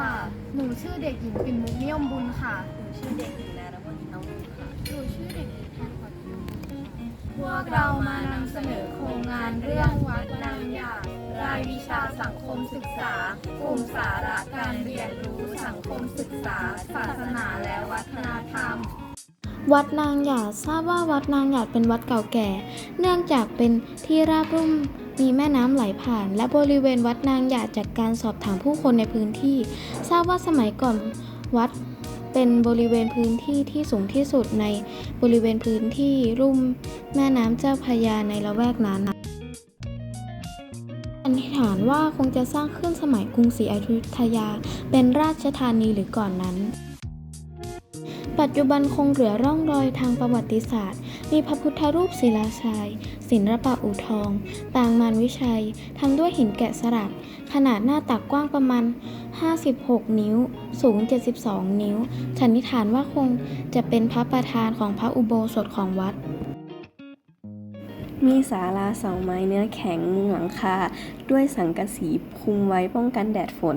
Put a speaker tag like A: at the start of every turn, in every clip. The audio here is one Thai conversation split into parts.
A: ค่ะ หนูชื่อเด็กหญิงปิ่นมุกนิยมบุญค่ะ
B: หนูชื่อเด็กหญิงนารมณีเต้าหู้ค่ะ
A: หนูชื่อเด็กหญิงแพนขวัญพวกเรามานำเสนอโครงงานเรื่องวัดนางหยาดรายวิชาสังคมศึกษากลุ่มสาระการเรียนรู้สังคมศึกษา ศาสนาและวัฒนธรรม
C: วัดนางหยาดทราบว่าวัดนางหยาดเป็นวัดเก่าแก่ เนื่องจากเป็นที่ราบรุ่มมีแม่น้ำไหลผ่าน และบริเวณวัดนางหยาดจากการสอบถามผู้คนในพื้นที่ ทราบว่าสมัยก่อนวัดเป็นบริเวณพื้นที่ที่สูงที่สุดในบริเวณพื้นที่รุ่มแม่น้ำเจ้าพยาในละแวกนั้นสันนิษฐานว่าคงจะสร้างขึ้นสมัยกรุงศรีอยุธยา เป็นราชธานีหรือก่อนนั้น ปัจจุบันคงเหลือร่องรอยทางประวัติศาสตร์ มีพระพุทธรูปศิลาชายศิลปะอู่ทองปางมารวิชัย ทำด้วยหินแกะสลัก ขนาดหน้าตักกว้างประมาณ 56 นิ้ว สูง 72 นิ้ว สันนิษฐานว่าคงจะเป็นพระประธานของพระอุโบสถของวัด
B: มีศาลาเสาไม้เนื้อแข็งมุงหลังคา ด้วยสังกะสีคุมไว้ป้องกันแดดฝน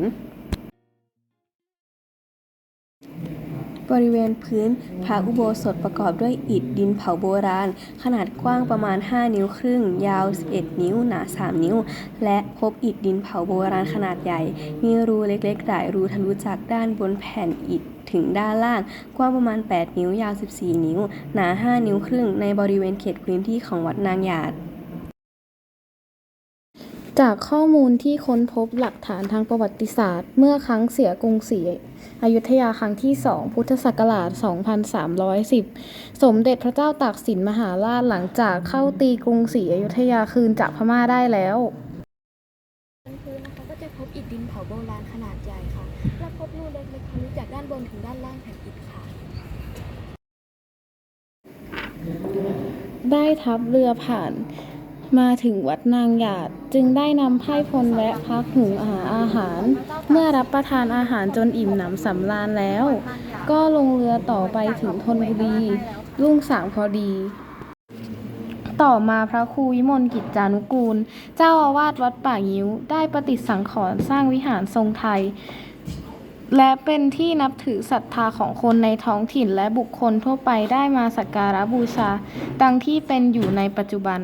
B: บริเวณพื้นพระอุโบสถประกอบด้วยอิฐดินเผาโบราณ ขนาดกว้างประมาณ 5 นิ้วครึ่ง ยาว 11 นิ้ว หนา 3 นิ้ว และพบอิฐดินเผาโบราณขนาดใหญ่ มีรูเล็กๆหลายรูทะลุจากด้านบนแผ่นอิฐถึงด้านล่าง กว้างประมาณ 8 นิ้ว ยาว 14 นิ้ว หนา 5 นิ้วครึ่ง ในบริเวณเขตพื้นที่ของวัดนางหยาด
C: จากข้อมูลที่ค้นพบหลักฐานทางประวัติศาสตร์ เมื่อครั้งเสียกรุงศรีอยุธยาครั้งที่ 2 พุทธศักราช 2310 สมเด็จพระเจ้าตากสินมหาราชหลังจากเข้าตีกรุงศรีอยุธยาคืนจากพม่าได้แล้ว
D: พื้นนะคะก็จะพบอิฐดินเผาโบราณขนาดใหญ่ค่ะ และพบรูเล็กๆทะลุจากด้านบนถึงด้านล่างแผ่นอิฐค่ะ
C: ได้ทัพเรือผ่าน มาถึงวัดนางหยาดจึงได้นำไพร่พลแวะพักหุงหาอาหาร เมื่อรับประทานอาหารจนอิ่มหนำสำราญแล้ว ก็ลงเรือต่อไปถึงธนบุรีรุ่งสางพอดี ต่อมาพระครูวิมลกิจจานุกูล เจ้าอาวาสวัดป่างิ้ว ได้ประติดสังขรณ์สร้างวิหารทรงไทย และเป็นที่นับถือศรัทธาของคนในท้องถิ่นและบุคคลทั่วไปได้มาสักการะบูชา ดังที่เป็นอยู่ในปัจจุบัน